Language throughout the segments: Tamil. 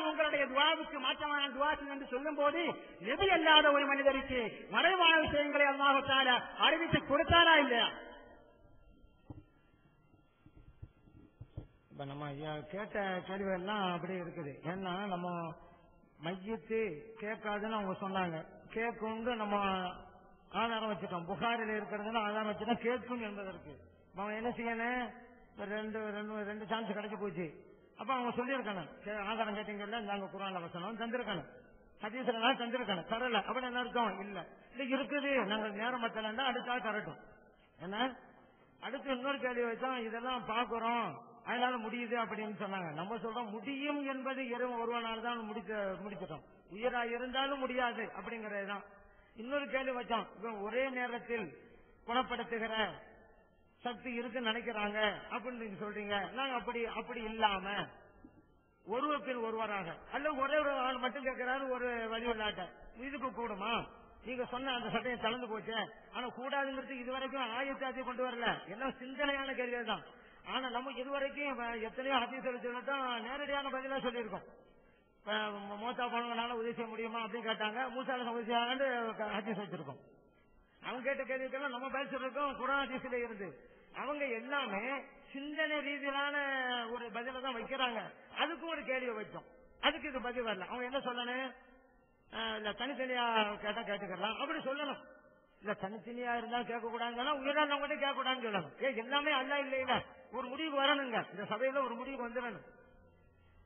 அல்லாஹ் உங்களுடைய துவாவுக்கு மாற்றமான துவா என்று சொல்லும் போது நெபி அல்லாத ஒரு மனிதருக்கு மறைவான விஷயங்களை அல்லாஹால அறிவித்து கொடுத்தாரா இல்லையா? இப்ப நம்ம கேட்ட கேள்வி எல்லாம் அப்படியே இருக்குது. ஏன்னா நம்ம மையத்து கேட்காதுன்னு அவங்க சொன்னாங்க. கேட்கும்னு நம்ம ஆதாரம் வச்சுட்டோம். புகாரில் இருக்கிறதுன்னு ஆதாரம் வச்சுட்டோம் கேட்கும் என்பதற்கு. அப்ப அவன் என்ன செய்யணும்? ரெண்டு ரெண்டு ரெண்டு சான்ஸ் கிடைச்சு போச்சு. அப்ப அவங்க சொல்லியிருக்கணும். கே- ஆதாரம் கேட்டீங்கல்ல நாங்க குரான் வசனம் தந்திருக்கணும். ஹதீஸ்ல தந்திருக்கணும். தரல. அப்படி என்ன அர்த்தம்? இல்ல. இல்ல இருக்குது. நாங்க நேரம் பத்தலன்னா அடுத்தா தரட்டும். என்ன? அடுத்து இன்னொரு கேள்வி வச்சா இதெல்லாம் பாக்குறோம். அதனால முடியுது அப்படின்னு சொன்னாங்க. நம்ம சொல்றோம் முடியும் என்பது இறைவன் ஒருவனால தான் முடிச்ச முடிச்சிட்டோம். உயிரா இருந்தாலும் முடியாது அப்படிங்கறதுதான். இன்னொரு கேள்வி வச்சோம் இவன் ஒரே நேரத்தில் குணப்படுத்துகிற சக்தி இருக்குன்னு நினைக்கிறாங்க அப்படின்னு நீங்க சொல்றீங்க. நாங்க அப்படி அப்படி இல்லாம ஒருவருக்கு ஒருவராக. அல்ல ஒரே ஒரு ஆள் மட்டும் கேட்கிறாரு ஒரு வழி விளையாட்ட இதுக்கு கூடுமா? நீங்க சொன்ன அந்த சட்டையை கலந்து போச்சு. ஆனா கூடாதுங்கிறது இதுவரைக்கும் ஆயத்தாத்தி கொண்டு வரல. எல்லாம் சிந்தனையான கேள்வி தான் ஆனா நம்ம இதுவரைக்கும் எத்தனையோ ஹதீஸ்கள் சொல்லட்டும் நேரடியான பதிலா சொல்லியிருக்கோம். இப்ப மோத்தா போனவங்களால உதவி செய்ய முடியுமா அப்படின்னு கேட்டாங்க. மூசால உதவி செய்யாங்கன்னு ஹதீஸ் வச்சிருக்கோம். அவங்க கேட்ட கேள்விக்கெல்லாம் நம்ம பதில் சொல்லிருக்கோம் குரான் இருந்து. அவங்க எல்லாமே சிந்தனை ரீதியிலான ஒரு பதில தான் வைக்கிறாங்க. அதுக்கும் ஒரு கேள்வி வச்சோம் அதுக்கு இது பதில் வரல. அவங்க என்ன சொல்லணும்? இல்ல தனித்தனியா கேட்டா கேட்டுக்கலாம். அப்படி சொல்லணும். இல்ல தனித்தனியா இருந்தா கேட்க கூடாதுன்னா உயிரால் நம்ம கேட்க கூடாதுன்னு சொல்லணும். ஏ எல்லாமே அல்ல இல்லையில. ஒரு முடிவு வரணுங்க. இந்த சபையில ஒரு முடிவு வந்துடணும்.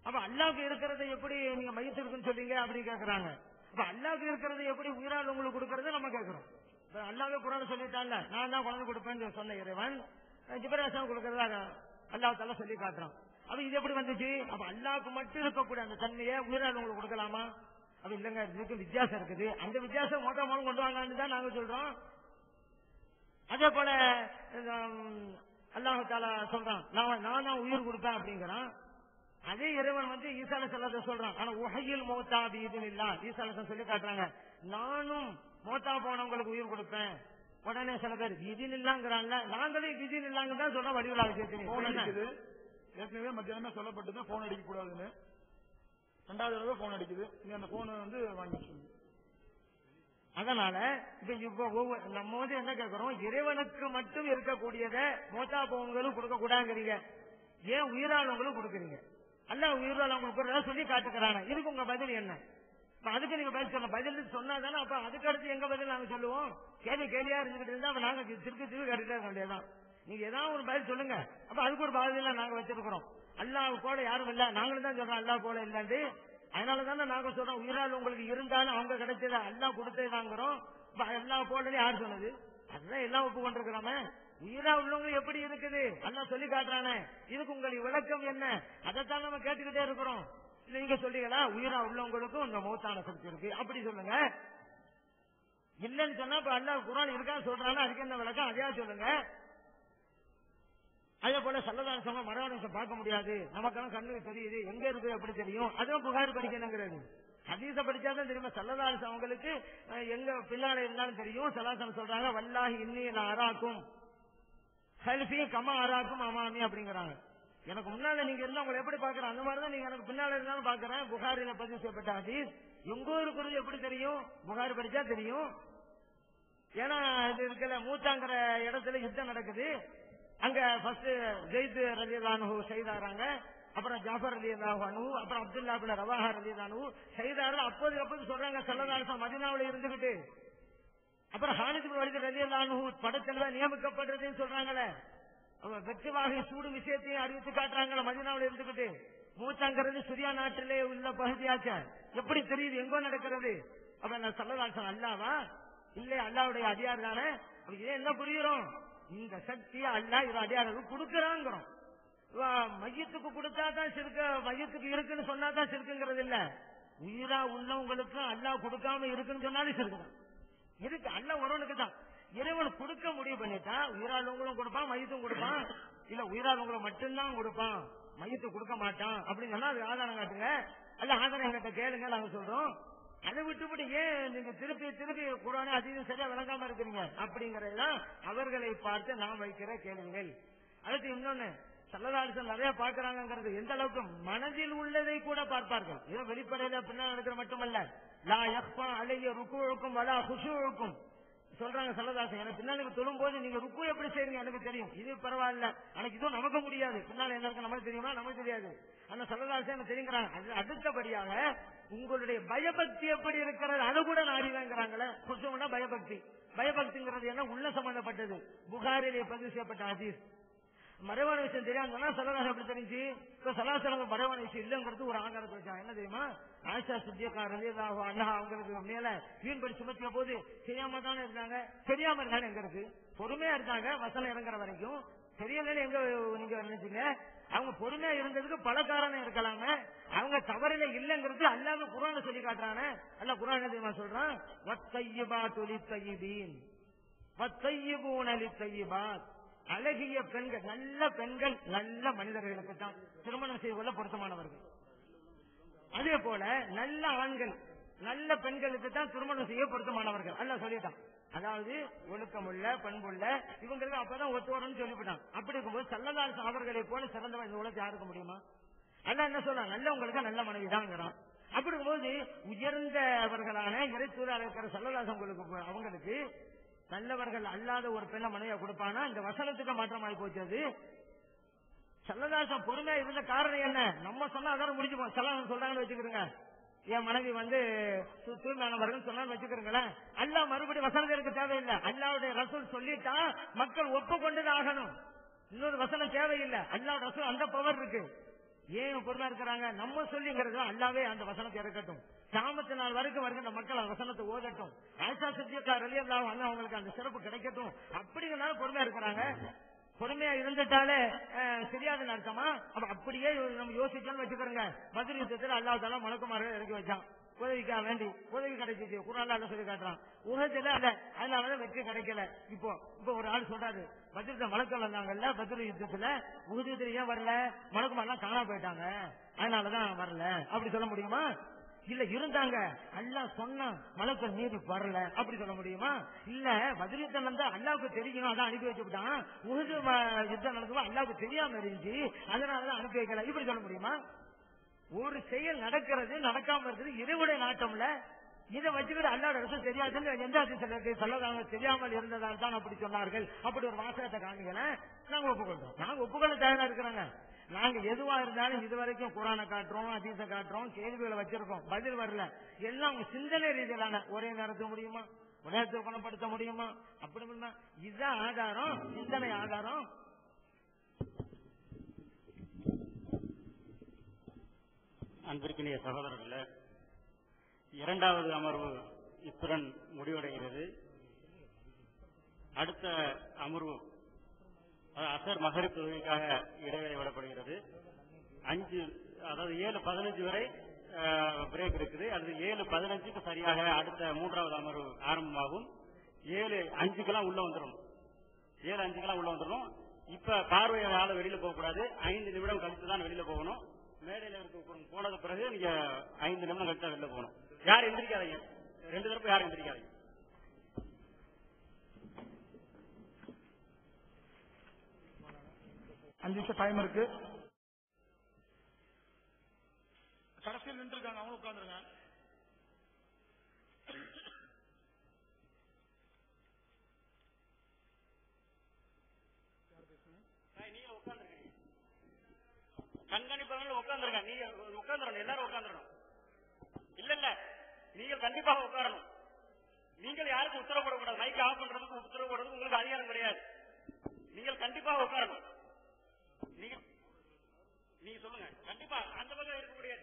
அப்ப அல்லாவுக்கு இருக்கிறது எப்படி நீங்க மையத்திற்குன்னு இருக்குன்னு சொல்றீங்க? அப்படி கேக்குறாங்க. அப்ப அல்லாவுக்கு இருக்கிறத எப்படி உயிரால் உங்களுக்கு கொடுக்கறது நம்ம கேக்குறோம். அல்லாவே குரான் சொல்லிட்டான்ல நான் தான் குழந்தை கொடுப்பேன்னு சொன்ன இறைவன் ஜிபராசம் கொடுக்கறதா அல்லாஹ் சொல்லி காட்டுறான். அப்ப இது எப்படி வந்துச்சு? அப்ப அல்லாவுக்கு மட்டும் இருக்கக்கூடிய அந்த தன்மையை உயிரிழந்தவங்களுக்கு கொடுக்கலாமா? அப்படி இல்லங்க இதுக்கு வித்தியாசம் இருக்குது. அந்த வித்தியாசம் மொத்த மூலம் கொண்டு வாங்கன்னு தான் நாங்க சொல்றோம். அதே போல அல்லாஹால சொல்றான் நான் நான் தான் உயிர் கொடுப்பேன் அப்படிங்கிறான். அதே இறைவன் வந்து ஈசால செல்லத சொல்றான். ஆனா உகையில் மௌத்தா இது இல்லா ஈசால சொல்லி காட்டுறாங்க. நானும் மோத்தா போனவங்களுக்கு உயிர் கொடுப்பேன். உடனே சில பேர் விதின் இல்லாங்கிறான்ல நாங்களே விதின் இல்லாங்க தான் சொல்றோம் வடிவிலாக சேர்த்து ஏற்கனவே மத்தியானமே சொல்லப்பட்டது. போன் அடிக்க கூடாதுன்னு ரெண்டாவது தடவை போன் அடிக்குது. நீ அந்த போனை வந்து வாங்கி அதனால இப்ப நம்ம வந்து என்ன கேட்கிறோம் இறைவனுக்கு மட்டும் இருக்கக்கூடியத மோத்தா போவங்களும் கொடுக்க கூடாதுங்கிறீங்க ஏன் உயிராளவங்களும் கொடுக்குறீங்க? அல்ல உயிராளவங்களுக்கு சொல்லி காட்டுக்கிறாங்க. இதுக்கு உங்க பதில் என்ன? அதுக்கு நீங்க பதில் சொல்ல பதில் சொன்னா தானே அப்ப அதுக்கு அடுத்து எங்க பதில் நாங்க சொல்லுவோம்? கேள்வி கேள்வியா இருந்துகிட்டு இருந்தா அப்ப நாங்க திருப்பி திருப்பி கட்டிட்டு இருக்க நீங்க ஏதாவது ஒரு பதில் சொல்லுங்க. அப்ப அதுக்கு ஒரு பதில் நாங்க வச்சிருக்கிறோம். அல்லாஹ் போல யாரும் இல்ல. நாங்களும் தான் சொல்றோம் அல்லாஹ் போல இல்லாண்டு. அதனால தானே நாங்க சொல்றோம். உயிரால் உங்களுக்கு இருந்தாலும் அவங்க கிடைச்சதா அல்லா கொடுத்தே தாங்குறோம் எல்லா அல்லாஹ் போலன்னு யார் சொன்னது? அதுதான் எல்லாம் ஒப்புக்கொண்டிருக்கிறோமே உயிரா உள்ளவங்க எப்படி இருக்குது? அண்ணா சொல்லி காட்டுறானே. இதுக்கு உங்களுக்கு விளக்கம் என்ன? அதைத்தான் நம்ம கேட்டுக்கிட்டே இருக்கிறோம். நீங்க சொல்றீங்களா? உயிரா உள்ளவங்களுக்கும் இந்த மௌத்தான சக்தி இருக்கு. அப்படி சொல்லுங்க. இல்லன்னு சொன்னா இப்ப அல்லாஹ் குரான் இருக்கான்னு சொல்றாங்க அதுக்கு என்ன விளக்கம்? அதையா சொல்லுங்க. அதே போல சல்லதான சொன்ன மரவணசம் பார்க்க முடியாது. நமக்கெல்லாம் கண்ணுக்கு தெரியுது. எங்க இருக்கு எப்படி தெரியும். அதுவும் புகார் படிக்கணுங்கிறது. ஹதீஸ படிச்சாதான் தெரியுமா? சல்லதான அவங்களுக்கு எங்க பின்னால இருந்தாலும் தெரியும். சலாசனம் சொல்றாங்க வல்லாஹி இன்னி நான் அராக்கும். ஹல்ஃபி கமா அராக்கும் அமாமி அப்படிங்கிறாங்க. எனக்கு முன்னால நீங்க இருந்தா உங்களை எப்படி பாக்குறேன் அந்த மாதிரி தான் நீங்க எனக்கு பின்னால இருந்தாலும் பாக்குறேன் புகாரில பதிவு செய்யப்பட்ட ஹதீஸ். எங்கோ இருக்கிறது எப்படி தெரியும்? புகார் படிச்சா தெரியும். ஏன்னா இது இருக்கல மூத்தாங்கிற இடத்துல யுத்தம் நடக்குது. அங்க ஃபர்ஸ்ட் ஜெயித் ரலியல்லானு செய்தாராங்க. அப்புறம் ஜாஃபர் ரலியல்லாஹு அப்புறம் அப்துல்லா பின் ரவாஹா ரலிதானு செய்தாரு அப்போது அப்போது சொல்றாங்க செல்லதாரசம் மதினாவுல இருந்துகிட்டு. அப்புறம் ஹானிது வலிது ரலியல்லானு படத்தில் நியமிக்கப்படுறதுன்னு சொல்றாங்களே. அவன் சூடு விஷயத்தையும் அறிவித்து காட்டுறாங்க மதினாவில் இருந்துகிட்டு. மூத்தாங்கிறது சிரியா நாட்டிலே உள்ள பகுதியாச்ச. எப்படி தெரியுது எங்கோ நடக்கிறது? அப்ப நான் சல்லதாசன் அல்லாவா? இல்லை அல்லாவுடைய அடியார் தானே? அப்ப இதை என்ன புரியுறோம் இந்த சக்தியை அல்லா இவ அடியாருக்கு கொடுக்கறாங்கிறோம். மையத்துக்கு கொடுத்தா தான் சிறுக்க மையத்துக்கு இருக்குன்னு சொன்னாதான் சிறுக்குங்கிறது இல்ல. உயிரா உள்ளவங்களுக்கு அல்லாஹ் கொடுக்காம இருக்குன்னு சொன்னாலும் சிறுக்குதான். இருக்கு அல்ல ஒருவனுக்கு தான் இறைவன் கொடுக்க முடிவு பண்ணிட்டான் உயிராளவங்களும் கொடுப்பான் மையத்தும் கொடுப்பான். இல்ல உயிராளவங்களை மட்டும்தான் கொடுப்பான். மையத்தை கொடுக்க மாட்டான். அப்படின்னு சொன்னா அது ஆதாரம் காட்டுங்க. அல்ல ஆதாரம் எங்கிட்ட கேளுங்க நாங்க சொல்றோம். அதை விட்டுவிட்டு ஏன் நீங்க திருப்பி திருப்பி குரானே அதிகம் சரியா விளங்காம இருக்கிறீங்க? அப்படிங்கறதுதான் அவர்களை பார்த்து நாம் வைக்கிற கேளுங்கள் அடுத்து இன்னொன்னு சல்லதாரிசன் நிறைய பார்க்கறாங்கிறது எந்த அளவுக்கு மனதில் உள்ளதை கூட பார்ப்பார்கள். இது வெளிப்படையில பின்னால் நடக்கிற மட்டுமல்ல. லா யக்பா அலைய ருக்குழுக்கும் வலா குஷுழுக்கும் சொல்றாங்க சல்லதாசன் எனக்கு பின்னாடி தொழும் போது நீங்க ருக்கு எப்படி செய்யுங்க எனக்கு தெரியும். இது பரவாயில்ல. எனக்கு இதுவும் நமக்கு முடியாது. பின்னால என்ன நமக்கு தெரியுமா? நமக்கு தெரியாது. ஆனா சல்லதாசன் எனக்கு தெரியுங்கிறாங்க அடுத்தபடியாக உங்களுடைய பயபக்தி எப்படி இருக்கிறது? அது கூட நான் கொஞ்சம் பயபக்தி. பயபக்திங்கிறது என்ன? உள்ள சம்பந்தப்பட்டது. புகாரிலே பதிவு செய்யப்பட்ட ஹதீஸ். மறைவான விஷயம் தெரியாதுன்னா சலதாசம் எப்படி தெரிஞ்சு? இப்ப சலாசலம் மறைவான விஷயம் இல்லங்கிறது ஒரு ஆதாரத்தை வச்சாங்க என்ன தெரியுமா? ஆயிஷா சுத்தியக்கார் ரலியல்லாஹு அண்ணா அவங்களுக்கு மேல வீண்படி சுமத்திய போது தெரியாம தானே இருந்தாங்க? தெரியாம இருந்தாங்க எங்க இருக்கு? பொறுமையா இருந்தாங்க. வசனம் இறங்குற வரைக்கும். தெரியலன்னு எங்க நீங்க நினைச்சீங்க? அவங்க பொறுமையா இருந்ததுக்கு பல காரணம் இருக்கலாமே. அவங்க தவறில இல்லங்கிறது அல்லாம குரான சொல்லி காட்டுறானே. அல்ல குரான் என்ன தெரியுமா சொல்றான்? வத்தையிபா தொலி தையீன் வத்தையிபூன் அலி தையிபாத் அழகிய பெண்கள் நல்ல பெண்கள் நல்ல மனிதர்களுக்கு தான் திருமணம் செய்வதில் பொருத்தமானவர்கள். அதே போல நல்ல ஆண்கள் நல்ல பெண்களுக்கு தான் திருமணம் செய்ய பொருத்தமானவர்கள். அல்ல சொல்லிட்டான். அதாவது ஒழுக்கமுள்ள பண்புள்ள இவங்களுக்கு அப்பதான் ஒத்து வரும்னு சொல்லிவிட்டான். அப்படி இருக்கும்போது சல்லதாஸ் அவர்களை போல சிறந்தவன் இந்த உலகத்தை யாருக்க முடியுமா? அல்ல என்ன சொல்றான்? நல்லவங்களுக்கு நல்ல மனைவி தாங்கிறான் அப்படி இருக்கும்போது உயர்ந்தவர்களான இறைத்தூராக இருக்கிற சல்லதாசங்களுக்கு அவங்களுக்கு நல்லவர்கள் அல்லாத ஒரு பெண்ண மனைவியா கொடுப்பானா? இந்த வசனத்துக்கு மாற்றமாகி போச்சது அது. சல்லதாசம் பொறுமையா இருந்த காரணம் என்ன? நம்ம சொன்னா அதான் முடிஞ்சுப்போம். போ சொல்றாங்கன்னு வச்சுக்கிறோங்க என் மனைவி வந்து தூய்மையானவர்கள் சொன்னான்னு வச்சுக்கிறீங்களேன் அல்லா மறுபடியும் வசனத்திற்கு தேவையில்லை. அல்லாவுடைய ரசூல் சொல்லிட்டா மக்கள் ஒப்புக்கொண்டுதான் ஆகணும். இன்னொரு வசனம் தேவையில்லை. அல்லா ரசூல் அந்த பவர் இருக்கு. ஏன் பொறுமையா இருக்கிறாங்க? நம்ம சொல்லிங்கிறது அல்லாவே அந்த வசனத்தை இறக்கட்டும். சாமத்து நாள் வரைக்கும் வருகின்ற மக்கள் அந்த வசனத்தை ஓதட்டும். ஆயிஷா சித்தியக்கா ரலியல்லாஹு அன்ஹா அவங்களுக்கு அந்த சிறப்பு கிடைக்கட்டும். அப்படிங்கிறனால பொறுமையா இருக்கிறாங்க. பொறுமையா இருந்துட்டாலே அஹ், தெரியாதுன்னு அர்த்தமா? அப்ப அப்படியே நம்ம யோசிச்சோம்னு வச்சுக்கிறோங்க பதில் யுத்தத்தில் அல்லாஹ் தாலா மலக்குமார்கள் இறக்கி வச்சான். உதவிக்கா வேண்டி உதவி கிடைச்சிச்சு. குரான் சொல்லி காட்டுறான்? உலகத்துல அல்ல அதனாலதான் வெற்றி கிடைக்கல. இப்போ இப்போ ஒரு ஆள் சொல்றாரு பத்திரத்தை மலக்கள் வந்தாங்கல்ல பத்திர யுத்தத்துல உதயத்துல ஏன் வரல? மலக்குமாரெல்லாம் காணாம போயிட்டாங்க. அதனாலதான் வரல. அப்படி சொல்ல முடியுமா? இல்ல இருந்தாங்க. அல்லா சொன்னா மலக்கள் மீது வரல. அப்படி சொல்ல முடியுமா? இல்ல பதிலுத்தன் வந்து அல்லாவுக்கு தெரியும். அதான் அனுப்பி வச்சுட்டான் உருது யுத்தம் நடக்கும்போது அல்லாவுக்கு தெரியாம இருந்துச்சு. அதனாலதான் அனுப்பி வைக்கல. இப்படி சொல்ல முடியுமா? ஒரு செயல் நடக்கிறது நடக்காம இருக்குது. இறைவுடைய நாட்டம்ல இதை வச்சுக்கிட்டு அல்லாட அரசு தெரியாதுன்னு எந்த அதிசயம் சொல்லதாங்க. தெரியாமல் இருந்ததால் தான் அப்படி சொன்னார்கள். அப்படி ஒரு வாசகத்தை காமிக்கல நாங்க ஒப்புக்கொள்றோம் நாங்க ஒப்புக்கொள்ள தயாரா இருக்கிறாங்க. நாங்க எதுவா இருந்தாலும் இதுவரைக்கும் குரானை காட்டுறோம் அதீச காட்டுறோம் கேள்விகளை வச்சிருக்கோம். பதில் வரல. எல்லாம் சிந்தனை ரீதியிலான ஒரே நேரத்துக்கு முடியுமா? ஒரே குணப்படுத்த முடியுமா? அப்படி இதுதான் ஆதாரம். சிந்தனை ஆதாரம். அன்பிற்கினிய சகோதரர்களே இரண்டாவது அமர்வு இத்துடன் முடிவடைகிறது. அடுத்த அமர்வு அசர் மகரிப் தொகுதிக்காக இடைவெளி விடப்படுகிறது. அஞ்சு அதாவது ஏழு பதினஞ்சு வரை பிரேக் இருக்குது. அது ஏழு பதினஞ்சுக்கு சரியாக அடுத்த மூன்றாவது அமர்வு ஆரம்பமாகும். ஏழு அஞ்சுக்கெல்லாம் உள்ள வந்துடும் ஏழு அஞ்சுக்கெல்லாம் உள்ள வந்துடும் இப்ப பார்வையாளர் வெளியில போகக்கூடாது. ஐந்து நிமிடம் கழித்து தான் வெளியில போகணும். மேடையில இருக்க போனது பிறகு நீங்க ஐந்து நிமிடம் கழிச்சா வெளில போகணும். யாரும் எந்திரிக்காதீங்க? ரெண்டு தரப்பு யாரும் எந்திரிக்காதீங்க. அஞ்சு நிமிஷம் டைம் இருக்கு. கண்காணிப்பாளர்கள் உட்காந்துருங்க நீங்க உட்காந்துடணும் எல்லாரும் உட்காந்துடணும் இல்ல இல்ல நீங்கள் கண்டிப்பாக உட்காரணும். நீங்கள் யாருக்கும் உத்தரவு போடக்கூடாது மைக் ஆஃப் பண்றதுக்கு உத்தரவு போடுறதுக்கு உங்களுக்கு அதிகாரம் கிடையாது. நீங்கள் கண்டிப்பாக உட்காரணும். நீங்க நீங்க சொல்லுங்க. கண்டிப்பா அந்த பக்கம் இருக்கக்கூடிய